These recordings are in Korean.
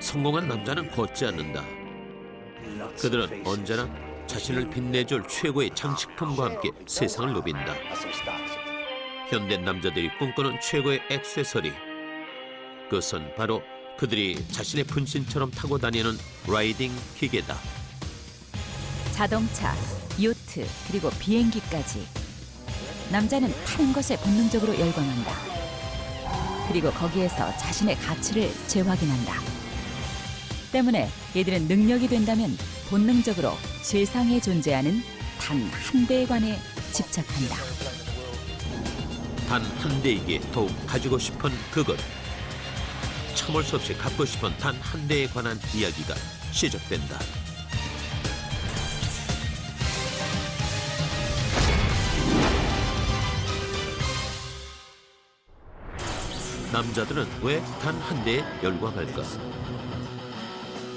성공한 남자는 걷지 않는다. 그들은 언제나 자신을 빛내줄 최고의 장식품과 함께 세상을 누빈다. 현대 남자들이 꿈꾸는 최고의 액세서리. 그것은 바로 그들이 자신의 분신처럼 타고 다니는 라이딩 기계다. 자동차, 요트, 그리고 비행기까지. 남자는 타는 것에 본능적으로 열광한다. 그리고 거기에서 자신의 가치를 재확인한다. 때문에 이들은 능력이 된다면 본능적으로 세상에 존재하는 단 한 대에 관해 집착한다. 단 한 대이기에 더욱 가지고 싶은 그것. 참을 수 없이 갖고 싶은 단 한 대에 관한 이야기가 시작된다. 남자들은 왜 단 한 대에 열광할까?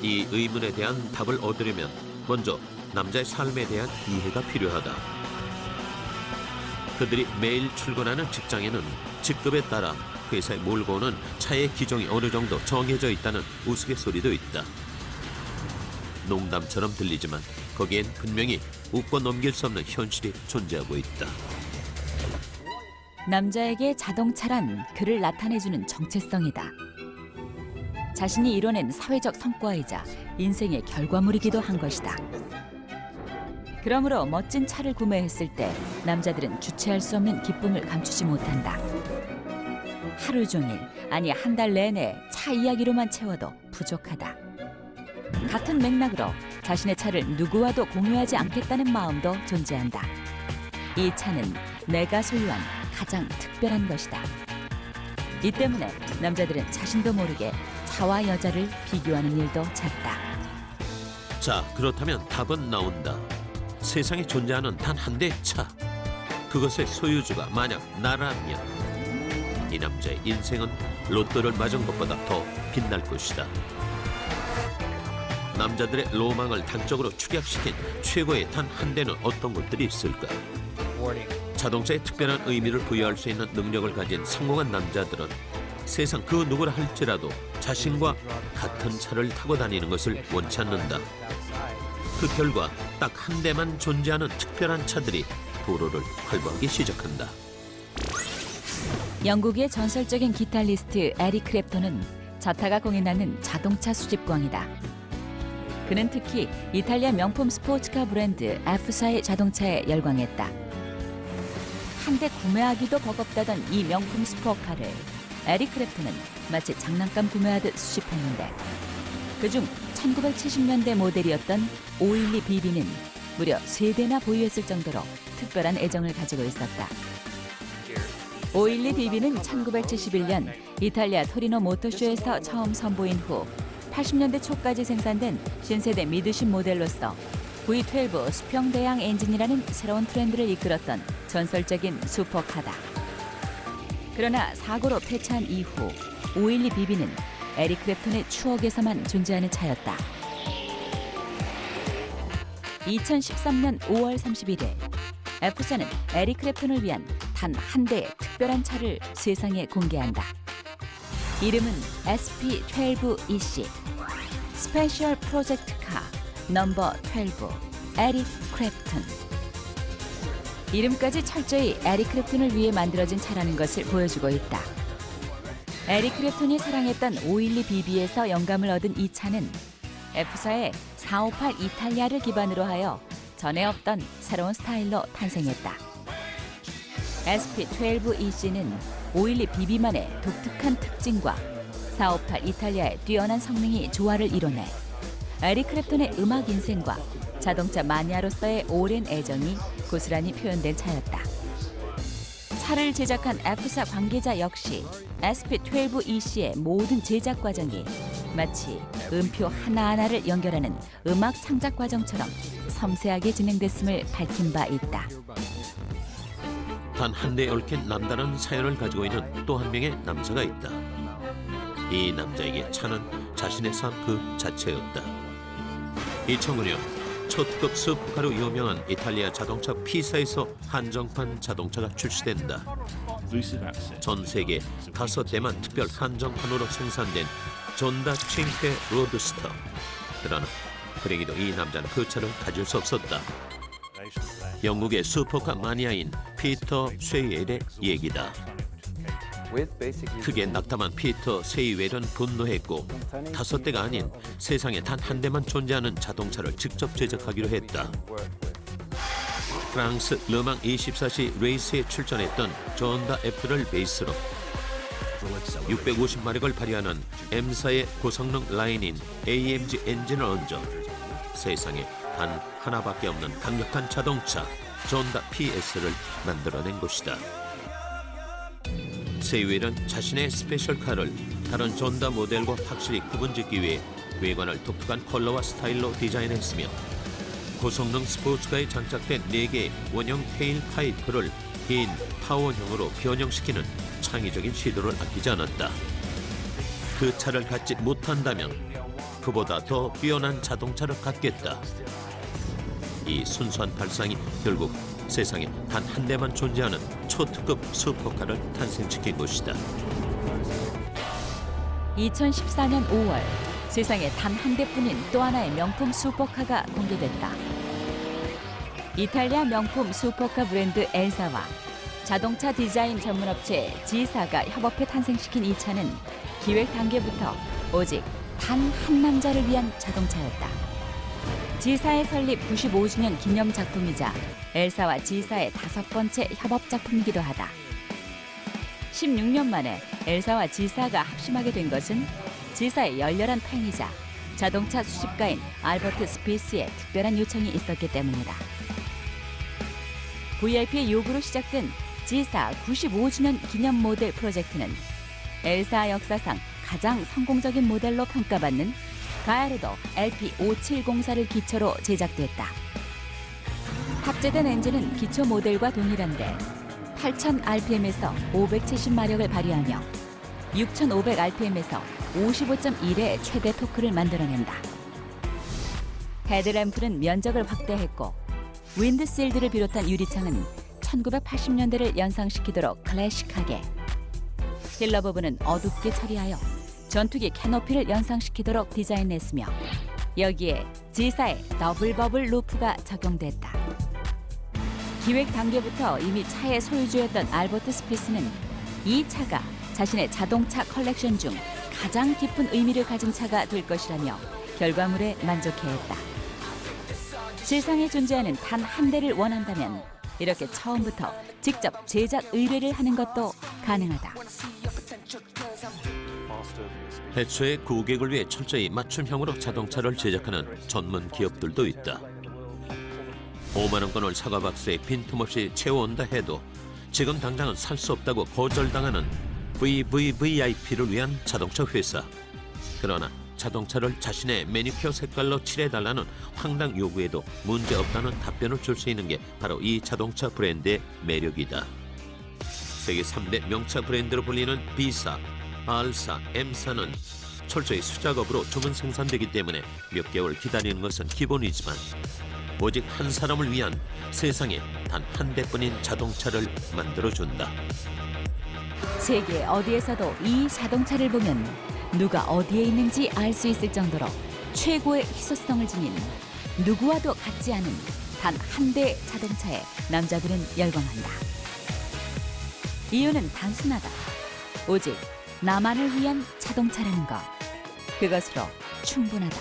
이 의문에 대한 답을 얻으려면 먼저 남자의 삶에 대한 이해가 필요하다. 그들이 매일 출근하는 직장에는 직급에 따라 회사에 몰고 오는 차의 기종이 어느 정도 정해져 있다는 우스갯소리도 있다. 농담처럼 들리지만 거기엔 분명히 웃고 넘길 수 없는 현실이 존재하고 있다. 남자에게 자동차란 그를 나타내주는 정체성이다. 자신이 이뤄낸 사회적 성과이자 인생의 결과물이기도 한 것이다. 그러므로 멋진 차를 구매했을 때 남자들은 주체할 수 없는 기쁨을 감추지 못한다. 하루 종일, 아니 한 달 내내 차 이야기로만 채워도 부족하다. 같은 맥락으로 자신의 차를 누구와도 공유하지 않겠다는 마음도 존재한다. 이 차는 내가 소유한 가장 특별한 것이다. 이 때문에 남자들은 자신도 모르게 차와 여자를 비교하는 일도 잦다. 자, 그렇다면 답은 나온다. 세상에 존재하는 단 한 대의 차. 그것의 소유주가 만약 나라면 이 남자의 인생은 로또를 맞은 것보다 더 빛날 것이다. 남자들의 로망을 단적으로 축약시킨 최고의 단 한 대는 어떤 것들이 있을까? 자동차에 특별한 의미를 부여할 수 있는 능력을 가진 성공한 남자들은 세상 그 누구라 할지라도 자신과 같은 차를 타고 다니는 것을 원치 않는다. 그 결과 딱 한 대만 존재하는 특별한 차들이 도로를 활보하기 시작한다. 영국의 전설적인 기타리스트 에릭 크랩톤은 자타가 공인하는 자동차 수집광이다. 그는 특히 이탈리아 명품 스포츠카 브랜드 F사의 자동차에 열광했다. 한 대 구매하기도 버겁다던 이 명품 스포카를 에릭 크랩톤은 마치 장난감 구매하듯 수집했는데 그중 1970년대 모델이었던 512 BB는 무려 세대나 보유했을 정도로 특별한 애정을 가지고 있었다. 512 BB는 1971년 이탈리아 토리노 모터쇼에서 처음 선보인 후 80년대 초까지 생산된 신세대 미드십 모델로서 V12 수평 대양 엔진이라는 새로운 트렌드를 이끌었던 전설적인 슈퍼카다. 그러나 사고로 폐차한 이후 512 BB는 에릭 크랩톤의 추억에서만 존재하는 차였다. 2013년 5월 31일 F사는 에릭 크랩톤을 위한 단 한 대의 특별한 차를 세상에 공개한다. 이름은 SP12EC 스페셜 프로젝트 카 넘버 12 에릭 크랩톤 이름까지 철저히 에릭 크랩톤을 위해 만들어진 차라는 것을 보여주고 있다. 에릭 크랩톤이 사랑했던 512 BB에서 영감을 얻은 이 차는 F사의 458 이탈리아를 기반으로 하여 전에 없던 새로운 스타일로 탄생했다. SP12EC는 512 BB만의 독특한 특징과 458 이탈리아의 뛰어난 성능이 조화를 이뤄내 에릭 크랩톤의 음악 인생과 자동차 마니아로서의 오랜 애정이 고스란히 표현된 차였다. 차를 제작한 F사 관계자 역시 SP12EC의 모든 제작 과정이 마치 음표 하나하나를 연결하는 음악 창작 과정처럼 섬세하게 진행됐음을 밝힌 바 있다. 단 한 대에 얽힌 남다른 사연을 가지고 있는 또 한 명의 남자가 있다. 이 남자에게 차는 자신의 삶 그 자체였다. 2009년 초특급 슈퍼카로 유명한 이탈리아 자동차 피사에서 한정판 자동차가 출시된다. 전 세계 다섯 대만 특별 한정판으로 생산된 존다 칭페 로드스터. 그러나 불행히도 이 남자는 그 차를 가질 수 없었다. 영국의 슈퍼카 마니아인 피터 쉐이웰의 얘기다. 크게 낙담한 피터 쉐이웰은 분노했고 다섯 대가 아닌 세상에 단 한 대만 존재하는 자동차를 직접 제작하기로 했다. 프랑스 르망 24시 레이스에 출전했던 존다 F를 베이스로 650마력을 발휘하는 M사의 고성능 라인인 AMG 엔진을 얹어 세상에 단 하나밖에 없는 강력한 자동차 존다 PS를 만들어낸 것이다. 세이웰은 자신의 스페셜카를 다른 존다 모델과 확실히 구분짓기 위해 외관을 독특한 컬러와 스타일로 디자인했으며 고성능 스포츠카에 장착된 4개의 원형 테일 파이프를 긴 파워형으로 변형시키는 창의적인 시도를 아끼지 않았다. 그 차를 갖지 못한다면 그보다 더 뛰어난 자동차를 갖겠다. 이 순수한 발상이 결국 세상에 단 한 대만 존재하는 초특급 슈퍼카를 탄생시킨 것이다. 2014년 5월 세상에 단 한 대뿐인 또 하나의 명품 슈퍼카가 공개됐다. 이탈리아 명품 슈퍼카 브랜드 엘사와 자동차 디자인 전문업체 지사가 협업해 탄생시킨 이 차는 기획 단계부터 오직 단 한 남자를 위한 자동차였다. 지사의 설립 95주년 기념 작품이자 엘사와 지사의 다섯 번째 협업 작품이기도 하다. 16년 만에 엘사와 지사가 합심하게 된 것은 지사의 열렬한 팬이자 자동차 수집가인 알버트 스피스의 특별한 요청이 있었기 때문이다. VIP의 요구로 시작된 지사 95주년 기념 모델 프로젝트는 엘사 역사상 가장 성공적인 모델로 평가받는 가야르도 LP570사를 기초로 제작됐다. 탑재된 엔진은 기초 모델과 동일한데 8,000rpm에서 570마력을 발휘하며 6,500rpm에서 55.1의 최대 토크를 만들어낸다. 헤드램프는 면적을 확대했고 윈드실드를 비롯한 유리창은 1980년대를 연상시키도록 클래식하게 힐러 부분은 어둡게 처리하여 전투기 캐노피를 연상시키도록 디자인했으며 여기에 지사의 더블 버블 루프가 적용됐다. 기획 단계부터 이미 차의 소유주였던 알버트 스피스는 이 차가 자신의 자동차 컬렉션 중 가장 깊은 의미를 가진 차가 될 것이라며 결과물에 만족해했다. 세상에 존재하는 단 한 대를 원한다면 이렇게 처음부터 직접 제작 의뢰를 하는 것도 가능하다. 해초의 고객을 위해 철저히 맞춤형으로 자동차를 제작하는 전문 기업들도 있다. 5만 원권을 사과 박스에 빈틈없이 채워온다 해도 지금 당장은 살 수 없다고 거절당하는 VVVIP를 위한 자동차 회사. 그러나 자동차를 자신의 매니큐어 색깔로 칠해달라는 황당 요구에도 문제 없다는 답변을 줄 수 있는 게 바로 이 자동차 브랜드의 매력이다. 세계 3대 명차 브랜드로 불리는 B사, R사, M사는 철저히 수작업으로 주문 생산되기 때문에 몇 개월 기다리는 것은 기본이지만 오직 한 사람을 위한 세상에 단 한 대뿐인 자동차를 만들어준다. 세계 어디에서도 이 자동차를 보면 누가 어디에 있는지 알 수 있을 정도로 최고의 희소성을 지닌 누구와도 같지 않은 단 한대 자동차에 남자들은 열광한다. 이유는 단순하다. 오직 나만을 위한 자동차라는 것. 그것으로 충분하다.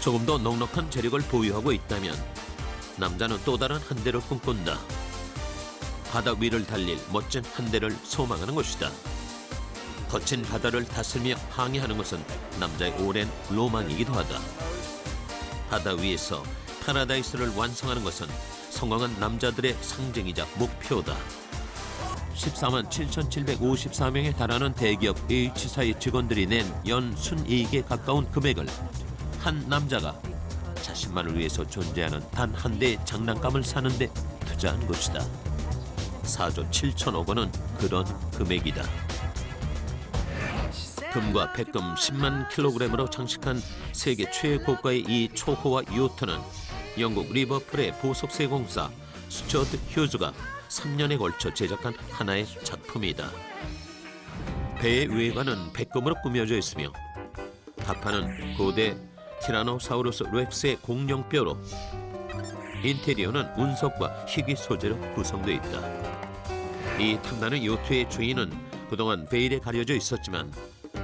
조금 더 넉넉한 재력을 보유하고 있다면 남자는 또 다른 한 대를 꿈꾼다. 바다 위를 달릴 멋진 한 대를 소망하는 것이다. 거친 바다를 다스리며 항해하는 것은 남자의 오랜 로망이기도 하다. 바다 위에서 파라다이스를 완성하는 것은 성공한 남자들의 상징이자 목표다. 14만 7,754명에 달하는 대기업 H사의 직원들이 낸 연 순이익에 가까운 금액을 한 남자가 자신만을 위해서 존재하는 단 한 대의 장난감을 사는데 투자한 것이다. 4조 7천억 원은 그런 금액이다. 금과 백금 10만 킬로그램으로 장식한 세계 최고가의 이 초호화 요트는 영국 리버풀의 보석세 공사 스튜어트 휴즈가 3년에 걸쳐 제작한 하나의 작품이다. 배의 외관은 백금으로 꾸며져 있으며 가판은 고대 티라노사우루스 렉스의 공룡뼈로 인테리어는 운석과 희귀 소재로 구성되어 있다. 이 탐나는 요트의 주인은 그동안 베일에 가려져 있었지만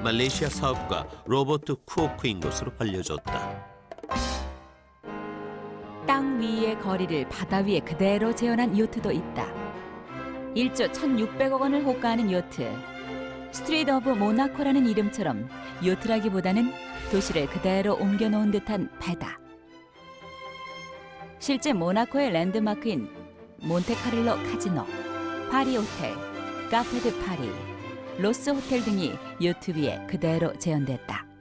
말레이시아 사업가 로버트 쿠오크인 것으로 알려졌다. 거리를 바다 위에 그대로 재현한 요트도 있다. 1조 1,600억 원을 호가하는 요트. 스트리트 오브 모나코라는 이름처럼 요트라기보다는 도시를 그대로 옮겨놓은 듯한 배다. 실제 모나코의 랜드마크인 몬테카를로 카지노, 파리 호텔, 카페 드 파리, 로스 호텔 등이 요트 위에 그대로 재현됐다.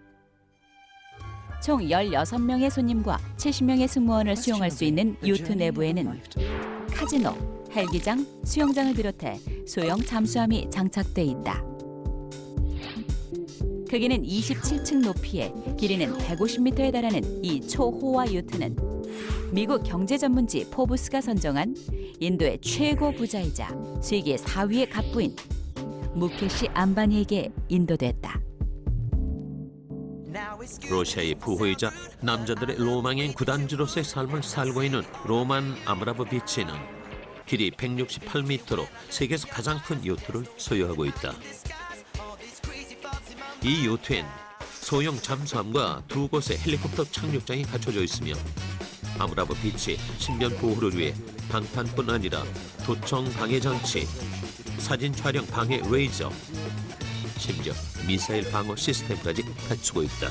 총 16명의 손님과 70명의 승무원을 수용할 수 있는 요트 내부에는 카지노, 헬기장, 수영장을 비롯해 소형 잠수함이 장착돼 있다. 크기는 27층 높이에 길이는 150m에 달하는 이 초호화 요트는 미국 경제 전문지 포브스가 선정한 인도의 최고 부자이자 세계 4위의 갑부인 무케시 안바니에게 인도됐다. 러시아의 부호이자 남자들의 로망인 구단주로서의 삶을 살고 있는 로만 아브라보비치는 길이 168m로 세계에서 가장 큰 요트를 소유하고 있다. 이 요트엔 소형 잠수함과 두 곳의 헬리콥터 착륙장이 갖춰져 있으며 아브라보비치 신변 보호를 위해 방탄뿐 아니라 도청 방해 장치, 사진 촬영 방해 레이저, 심지어 미사일 방어 시스템까지 갖추고 있다.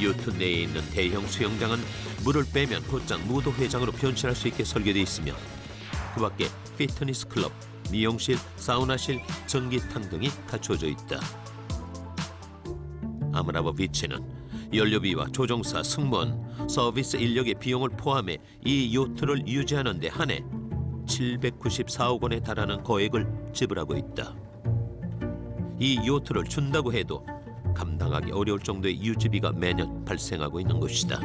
요트 내에 있는 대형 수영장은 물을 빼면 곧장 무도회장으로 변신할 수 있게 설계되어 있으며 그 밖에 피트니스 클럽, 미용실, 사우나실, 전기탕 등이 갖춰져 있다. 아무라버 비치는 연료비와 조종사, 승무원, 서비스 인력의 비용을 포함해 이 요트를 유지하는 데 한해 794억 원에 달하는 거액을 지불하고 있다. 이 요트를 준다고 해도 감당하기 어려울 정도의 유지비가 매년 발생하고 있는 것이다.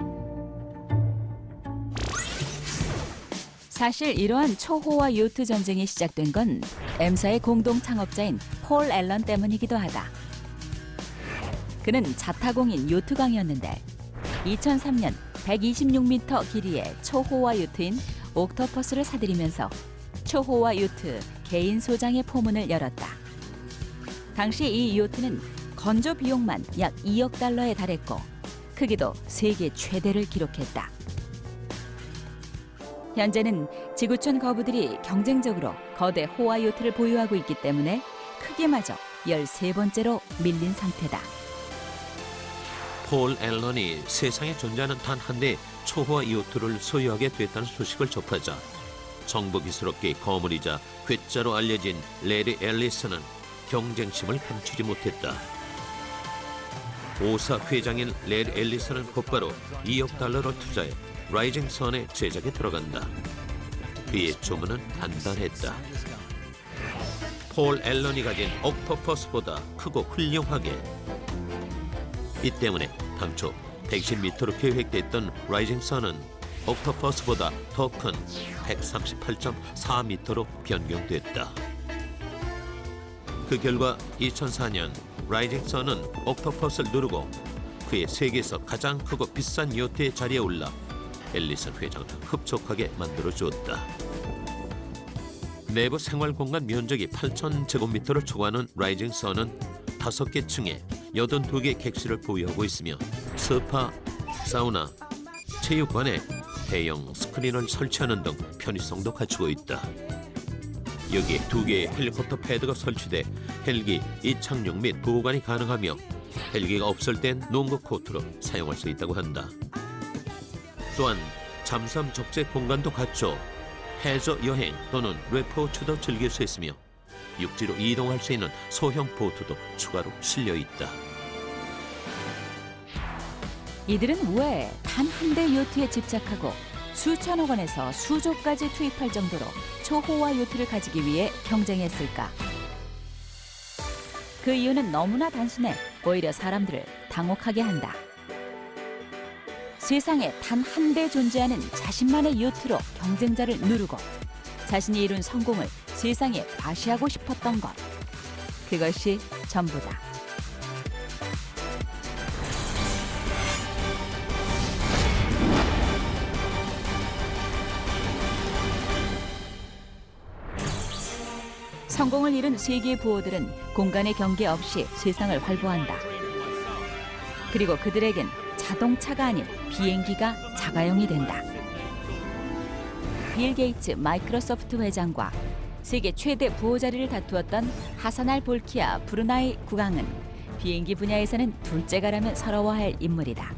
사실 이러한 초호화 요트 전쟁이 시작된 건 M사의 공동 창업자인 폴 앨런 때문이기도 하다. 그는 자타공인 요트강이었는데 2003년 126m 길이의 초호화 요트인 옥토퍼스를 사들이면서 초호화 요트 개인 소장의 포문을 열었다. 당시 이 요트는 건조 비용만 약 2억 달러에 달했고 크기도 세계 최대를 기록했다. 현재는 지구촌 거부들이 경쟁적으로 거대 호화 요트를 보유하고 있기 때문에 크기마저 13번째로 밀린 상태다. 폴 앨런이 세상에 존재하는 단 한 대의 초호화 요트를 소유하게 됐다는 소식을 접하자 정보기스럽게 거물이자 괴짜로 알려진 레리 앨리스는 경쟁심을 감추지 못했다. 오사 회장인 레리 앨리스는 곧바로 2억 달러를 투자해 라이징 선의 제작에 들어간다. 그의 주문은 간단했다. 폴 앨런이 가진 옥토퍼스보다 크고 훌륭하게 이 때문에 당초 110m로 계획됐던 라이징 선은 옥토퍼스보다 더 큰 138.4m로 변경됐다. 그 결과 2004년 라이징 선은 옥토퍼스를 누르고 그의 세계에서 가장 크고 비싼 요트의 자리에 올라 앨리슨 회장을 흡족하게 만들어 주었다. 내부 생활 공간 면적이 8,000제곱미터를 초과하는 라이징 선은 다섯 개 층에 82개 객실을 보유하고 있으며 스파, 사우나, 체육관에 대형 스크린을 설치하는 등 편의성도 갖추고 있다. 여기에 두 개의 헬리콥터 패드가 설치돼 헬기 이착륙 및 보관이 가능하며 헬기가 없을 땐 농구 코트로 사용할 수 있다고 한다. 또한 잠수함 적재 공간도 갖춰 해저 여행 또는 레포츠도 즐길 수 있으며 육지로 이동할 수 있는 소형 보트도 추가로 실려 있다. 이들은 왜 단 한 대 요트에 집착하고 수천억 원에서 수조까지 투입할 정도로 초호화 요트를 가지기 위해 경쟁했을까? 그 이유는 너무나 단순해 오히려 사람들을 당혹하게 한다. 세상에 단 한 대 존재하는 자신만의 요트로 경쟁자를 누르고 자신이 이룬 성공을 세상에 과시하고 싶었던 것. 그것이 전부다. 성공을 이룬 세계 부호들은 공간의 경계 없이 세상을 활보한다. 그리고 그들에겐 자동차가 아닌 비행기가 자가용이 된다. 빌 게이츠 마이크로소프트 회장과 세계 최대 부호 자리를 다투었던 하사날 볼키아 브루나이 국왕은 비행기 분야에서는 둘째가라면 서러워할 인물이다.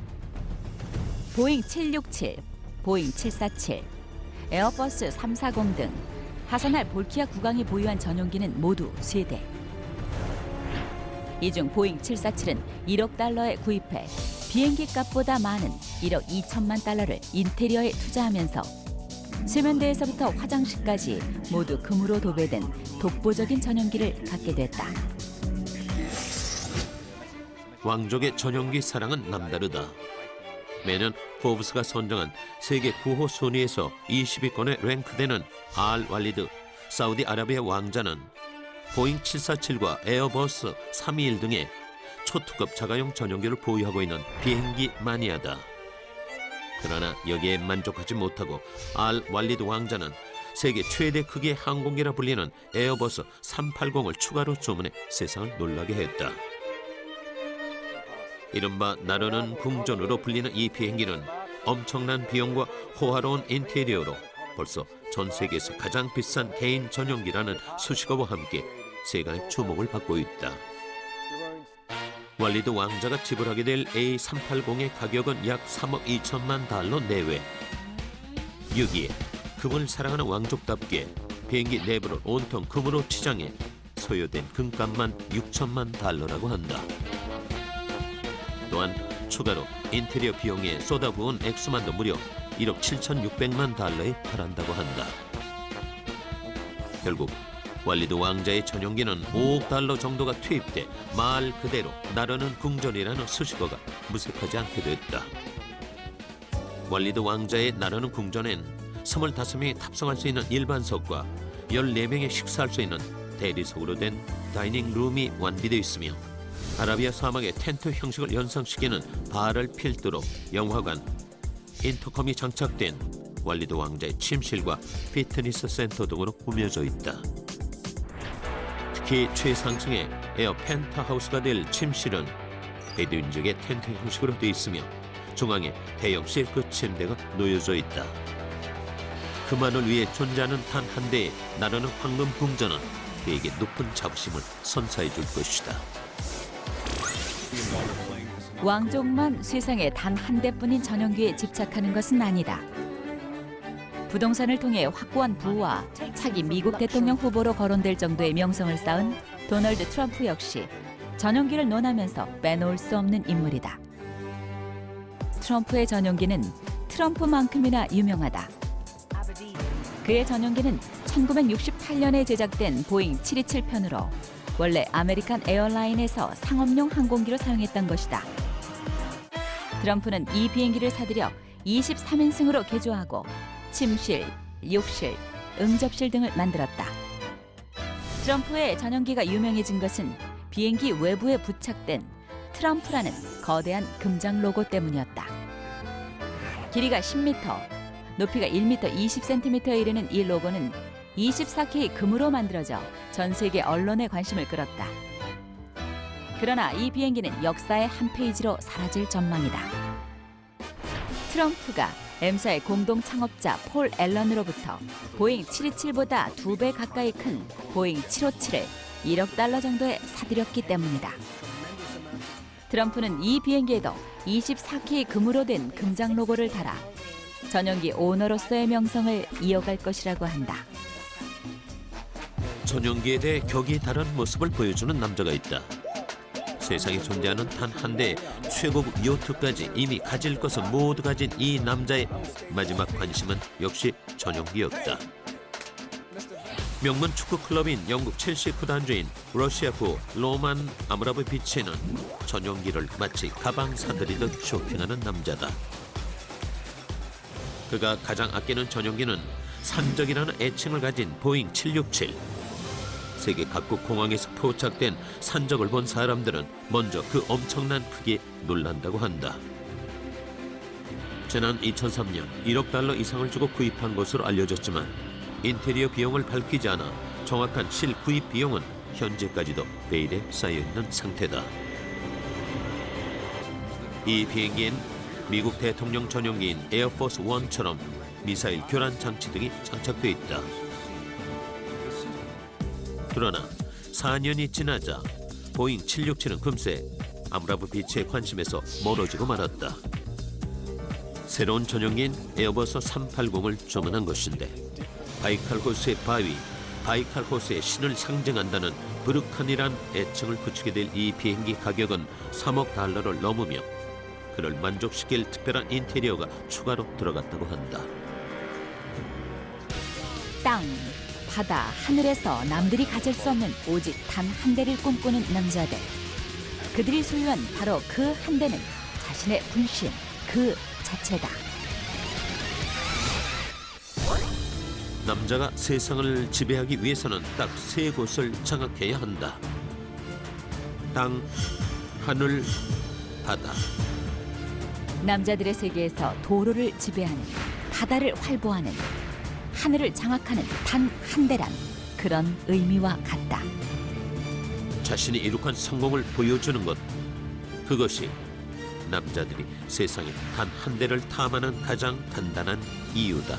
보잉 767, 보잉 747, 에어버스 340 등 하사날 볼키아 국왕이 보유한 전용기는 모두 세대 이 중 보잉 747은 1억 달러에 구입해 비행기 값보다 많은 1억 2천만 달러를 인테리어에 투자하면서 세면대에서부터 화장실까지 모두 금으로 도배된 독보적인 전용기를 갖게 됐다. 왕족의 전용기 사랑은 남다르다. 매년 포브스가 선정한 세계 9호 순위에서 20위권에 랭크되는 알 왈리드 사우디아라비아 왕자는 보잉 747과 에어버스 321 등의 초특급 자가용 전용기를 보유하고 있는 비행기 마니아다. 그러나 여기에 만족하지 못하고 알 왈리드 왕자는 세계 최대 크기의 항공기라 불리는 에어버스 380을 추가로 주문해 세상을 놀라게 했다. 이른바 나르는 궁전으로 불리는 이 비행기는 엄청난 비용과 호화로운 인테리어로 벌써 전 세계에서 가장 비싼 개인 전용기라는 수식어와 함께 세간의 주목을 받고 있다. Walid 왕자가 지불하게 될 A380의 가격은 약 3억 2천만 달러 내외. 여기에 금을 사랑하는 왕족답게 비행기 내부를 온통 금으로 치장해 소요된 금값만 6천만 달러라고 한다. 또한 추가로 인테리어 비용에 쏟아부은 액수만도 무려 1억 7,600만 달러에 달한다고 한다. 결국 왈리드 왕자의 전용기는 5억 달러 정도가 투입돼 말 그대로 나르는 궁전이라는 수식어가 무색하지 않게 됐다. 왈리드 왕자의 나르는 궁전엔 25명이 탑승할 수 있는 일반석과 14명이 식사할 수 있는 대리석으로 된 다이닝 룸이 완비되어 있으며 아라비아 사막의 텐트 형식을 연상시키는 바를 필두로 영화관, 인터컴이 장착된 왈리드 왕자의 침실과 피트니스 센터 등으로 꾸며져 있다. 특히 최상층의 에어 펜트하우스가 될 침실은 에드윈족의 텐트 형식으로 되어 있으며 중앙에 대형 실크 침대가 놓여져 있다. 그만을 위해 존재하는 단 한 대의 나르는 황금 궁전은 그에게 높은 자부심을 선사해 줄 것이다. 왕족만 세상에 단 한 대뿐인 전용기에 집착하는 것은 아니다. 부동산을 통해 확고한 부와 차기 미국 대통령 후보로 거론될 정도의 명성을 쌓은 도널드 트럼프 역시 전용기를 논하면서 빼놓을 수 없는 인물이다. 트럼프의 전용기는 트럼프만큼이나 유명하다. 그의 전용기는 1968년에 제작된 보잉 727편으로 원래 아메리칸 에어라인에서 상업용 항공기로 사용했던 것이다. 트럼프는 이 비행기를 사들여 23인승으로 개조하고 침실, 욕실, 응접실 등을 만들었다. 트럼프의 전용기가 유명해진 것은 비행기 외부에 부착된 트럼프라는 거대한 금장 로고 때문이었다. 길이가 10m, 높이가 1m 20cm에 이르는 이 로고는 24K 금으로 만들어져 전 세계 언론의 관심을 끌었다. 그러나 이 비행기는 역사의 한 페이지로 사라질 전망이다. 트럼프가 M사의 공동 창업자 폴 앨런으로부터 보잉 727보다 두 배 가까이 큰 보잉 757을 1억 달러 정도에 사들였기 때문이다. 트럼프는 이 비행기에도 24K 금으로 된 금장 로고를 달아 전용기 오너로서의 명성을 이어갈 것이라고 한다. 전용기에 대해 격이 다른 모습을 보여주는 남자가 있다. 세상에 존재하는 단 한 대의 최고급 요트까지 이미 가질 것을 모두 가진 이 남자의 마지막 관심은 역시 전용기였다. 명문 축구 클럽인 영국 첼시 구단주인 러시아구 로만 아무라브비치는 전용기를 마치 가방 사들이듯 쇼핑하는 남자다. 그가 가장 아끼는 전용기는 산적이라는 애칭을 가진 보잉 767. 세계 각국 공항에서 포착된 산적을 본 사람들은 먼저 그 엄청난 크기에 놀란다고 한다. 지난 2003년 1억 달러 이상을 주고 구입한 것으로 알려졌지만 인테리어 비용을 밝히지 않아 정확한 실구입 비용은 현재까지도 베일에 쌓여 있는 상태다. 이 비행기엔 미국 대통령 전용기인 에어포스 1처럼 미사일 교란 장치 등이 장착돼 있다. 그러나 4년이 지나자 보잉 767은 금세 아무라브 비치의 관심에서 멀어지고 말았다. 새로운 전용기인 에어버스 380을 주문한 것인데 바이칼 호수의 바위, 바이칼 호수의 신을 상징한다는 브루칸이란 애칭을 붙이게 될 이 비행기 가격은 3억 달러를 넘으며 그를 만족시킬 특별한 인테리어가 추가로 들어갔다고 한다. 땅, 바다, 하늘에서 남들이 가질 수 없는 오직 단 한 대를 꿈꾸는 남자들. 그들이 소유한 바로 그 한 대는 자신의 분신, 그 자체다. 남자가 세상을 지배하기 위해서는 딱 세 곳을 장악해야 한다. 땅, 하늘, 바다. 남자들의 세계에서 도로를 지배하는, 바다를 활보하는, 하늘을 장악하는 단 한 대란 그런 의미와 같다. 자신이 이룩한 성공을 보여주는 것. 그것이 남자들이 세상에 단 한 대를 탐하는 가장 단단한 이유다.